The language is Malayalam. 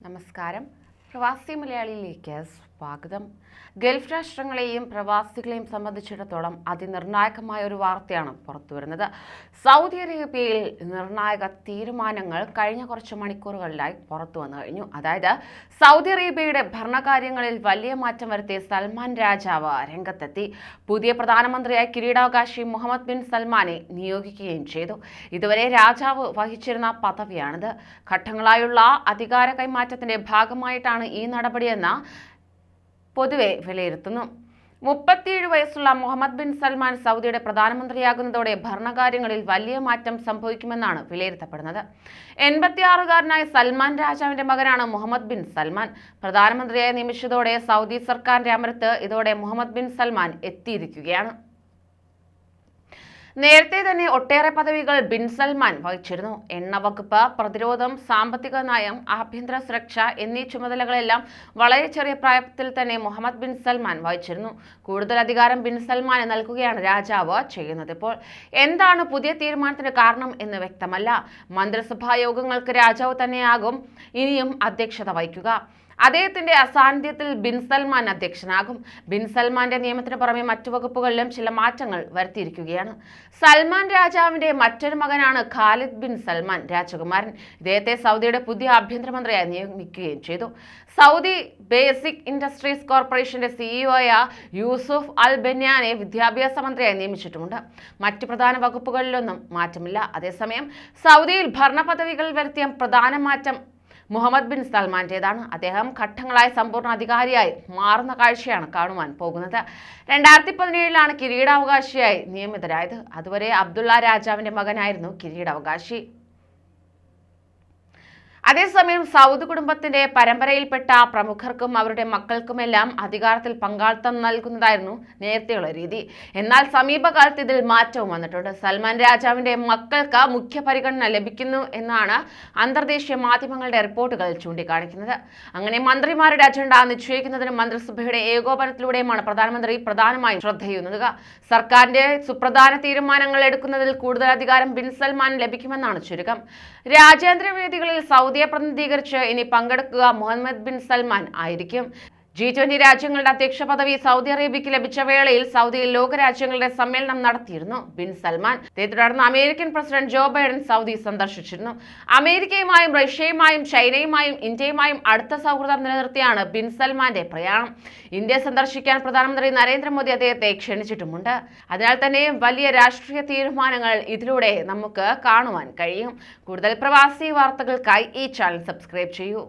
നമസ്കാരം. പ്രവാസി മലയാളിയിലേക്ക് സ്വാഗതം. ഗൾഫ് രാഷ്ട്രങ്ങളെയും പ്രവാസികളെയും സംബന്ധിച്ചിടത്തോളം അതിനിർണായകമായ ഒരു വാർത്തയാണ് പുറത്തുവരുന്നത്. സൗദി അറേബ്യയിൽ നിർണായക തീരുമാനങ്ങൾ കഴിഞ്ഞ കുറച്ച് മണിക്കൂറുകളിലായി പുറത്തു വന്നു കഴിഞ്ഞു. അതായത് സൗദി അറേബ്യയുടെ ഭരണകാര്യങ്ങളിൽ വലിയ മാറ്റം വരുത്തിയ സൽമാൻ രാജാവ് രംഗത്തെത്തി. പുതിയ പ്രധാനമന്ത്രിയായി കിരീടാവകാശി മുഹമ്മദ് ബിൻ സൽമാനെ നിയോഗിക്കുകയും ചെയ്തു. ഇതുവരെ രാജാവ് വഹിച്ചിരുന്ന പദവിയാണിത്. ഘട്ടങ്ങളായുള്ള അധികാര കൈമാറ്റത്തിന്റെ ഭാഗമായിട്ടാണ് ഈ നടപടിയെന്ന് പൊതുവെ വിലയിരുത്തുന്നു. മുപ്പത്തിയേഴ് വയസ്സുള്ള മുഹമ്മദ് ബിൻ സൽമാൻ സൗദിയുടെ പ്രധാനമന്ത്രിയാകുന്നതോടെ ഭരണകാര്യങ്ങളിൽ വലിയ മാറ്റം സംഭവിക്കുമെന്നാണ് വിലയിരുത്തപ്പെടുന്നത്. എൺപത്തിയാറുകാരനായ സൽമാൻ രാജാവിന്റെ മകനാണ് മുഹമ്മദ് ബിൻ സൽമാൻ. പ്രധാനമന്ത്രിയായി നിയമിച്ചതോടെ സൗദി സർക്കാരിന്റെ അമരത്ത് ഇതോടെ മുഹമ്മദ് ബിൻ സൽമാൻ എത്തിയിരിക്കുകയാണ്. നേരത്തെ തന്നെ ഒട്ടേറെ പദവികൾ ബിൻ സൽമാൻ വഹിച്ചിരുന്നു. എണ്ണ വകുപ്പ് പ്രതിരോധം സാമ്പത്തിക നയം ആഭ്യന്തര സുരക്ഷ എന്നീ ചുമതലകളെല്ലാം വളരെ ചെറിയ പ്രായത്തിൽ തന്നെ മുഹമ്മദ് ബിൻ സൽമാൻ വഹിച്ചിരുന്നു. കൂടുതൽ അധികാരം ബിൻ സൽമാന് നൽകുകയാണ് രാജാവ് ചെയ്യുന്നത് ഇപ്പോൾ. എന്താണ് പുതിയ തീരുമാനത്തിന് കാരണം എന്ന് വ്യക്തമല്ല. മന്ത്രിസഭാ യോഗങ്ങൾക്ക് രാജാവ് തന്നെയാകും ഇനിയും അധ്യക്ഷത വഹിക്കുക. അദ്ദേഹത്തിന്റെ അസാന്നിധ്യത്തിൽ ബിൻ സൽമാൻ അധ്യക്ഷനാകും. ബിൻ സൽമാന്റെ നിയമത്തിന് പുറമെ മറ്റു വകുപ്പുകളിലും ചില മാറ്റങ്ങൾ വരുത്തിയിരിക്കുകയാണ്. സൽമാൻ രാജാവിന്റെ മറ്റൊരു മകനാണ് ഖാലിദ് ബിൻ സൽമാൻ രാജകുമാരൻ. ഇദ്ദേഹത്തെ സൗദിയുടെ പുതിയ ആഭ്യന്തരമന്ത്രിയായി നിയമിക്കുകയും ചെയ്തു. സൗദി ബേസിക് ഇൻഡസ്ട്രീസ് കോർപ്പറേഷന്റെ സിഇഒയായ യൂസുഫ് അൽ ബെന്യാനെ വിദ്യാഭ്യാസ മന്ത്രിയായി നിയമിച്ചിട്ടുമുണ്ട്. മറ്റ് പ്രധാന വകുപ്പുകളിലൊന്നും മാറ്റമില്ല. അതേസമയം സൗദിയിൽ ഭരണ പദവികളിൽ വരുത്തിയ പ്രധാന മാറ്റം മുഹമ്മദ് ബിൻ സൽമാന്റേതാണ്. അദ്ദേഹം ഘട്ടങ്ങളായി സമ്പൂർണ അധികാരിയായി മാറുന്ന കാഴ്ചയാണ് കാണുവാൻ പോകുന്നത്. രണ്ടായിരത്തി പതിനേഴിലാണ് കിരീടാവകാശിയായി നിയമിതരായത്. അതുവരെ അബ്ദുള്ള രാജാവിന്റെ മകനായിരുന്നു കിരീടാവകാശി. അതേസമയം സൗദ് കുടുംബത്തിന്റെ പരമ്പരയിൽപ്പെട്ട പ്രമുഖർക്കും അവരുടെ മക്കൾക്കുമെല്ലാം അധികാരത്തിൽ പങ്കാളിത്തം നൽകുന്നതായിരുന്നു നേരത്തെയുള്ള രീതി. എന്നാൽ സമീപകാലത്ത് ഇതിൽ മാറ്റവും വന്നിട്ടുണ്ട്. സൽമാൻ രാജാവിന്റെ മക്കൾക്ക് മുഖ്യ പരിഗണന ലഭിക്കുന്നു എന്നാണ് അന്തർദേശീയ മാധ്യമങ്ങളുടെ റിപ്പോർട്ടുകൾ ചൂണ്ടിക്കാണിക്കുന്നത്. അങ്ങനെ മന്ത്രിമാരുടെ അജണ്ട നിശ്ചയിക്കുന്നതിന് മന്ത്രിസഭയുടെ ഏകോപനത്തിലൂടെയുമാണ് പ്രധാനമന്ത്രി പ്രധാനമായും ശ്രദ്ധയുന്നത് സർക്കാരിന്റെ സുപ്രധാന തീരുമാനങ്ങൾ എടുക്കുന്നതിൽ കൂടുതൽ അധികാരം ബിൻ സൽമാൻ ലഭിക്കുമെന്നാണ് ചുരുക്കം. രാജ്യാന്തര വേദികളിൽ സൗദിയെ പ്രതിനിധീകരിച്ച് ഇനി പങ്കെടുക്കുക മുഹമ്മദ് ബിൻ സൽമാൻ ആയിരിക്കും. ജി ട്വന്റി രാജ്യങ്ങളുടെ അധ്യക്ഷ പദവി സൗദി അറേബ്യയ്ക്ക് ലഭിച്ച വേളയിൽ സൗദിയിൽ ലോകരാജ്യങ്ങളുടെ സമ്മേളനം നടത്തിയിരുന്നു. Bin Salman. ഇതേ തുടർന്ന് American president Joe Biden Saudi സന്ദർശിച്ചിരുന്നു. അമേരിക്കയുമായും റഷ്യയുമായും ചൈനയുമായും ഇന്ത്യയുമായും അടുത്ത സൗഹൃദം നിലനിർത്തിയാണ് ബിൻ സൽമാന്റെ പ്രയാണം. ഇന്ത്യ സന്ദർശിക്കാൻ പ്രധാനമന്ത്രി നരേന്ദ്രമോദി അദ്ദേഹത്തെ ക്ഷണിച്ചിട്ടുമുണ്ട്. അതിനാൽ തന്നെ വലിയ രാഷ്ട്രീയ തീരുമാനങ്ങൾ ഇതിലൂടെ നമുക്ക് കാണുവാൻ കഴിയും. കൂടുതൽ പ്രവാസി വാർത്തകൾക്കായി ഈ ചാനൽ സബ്സ്ക്രൈബ് ചെയ്യൂ.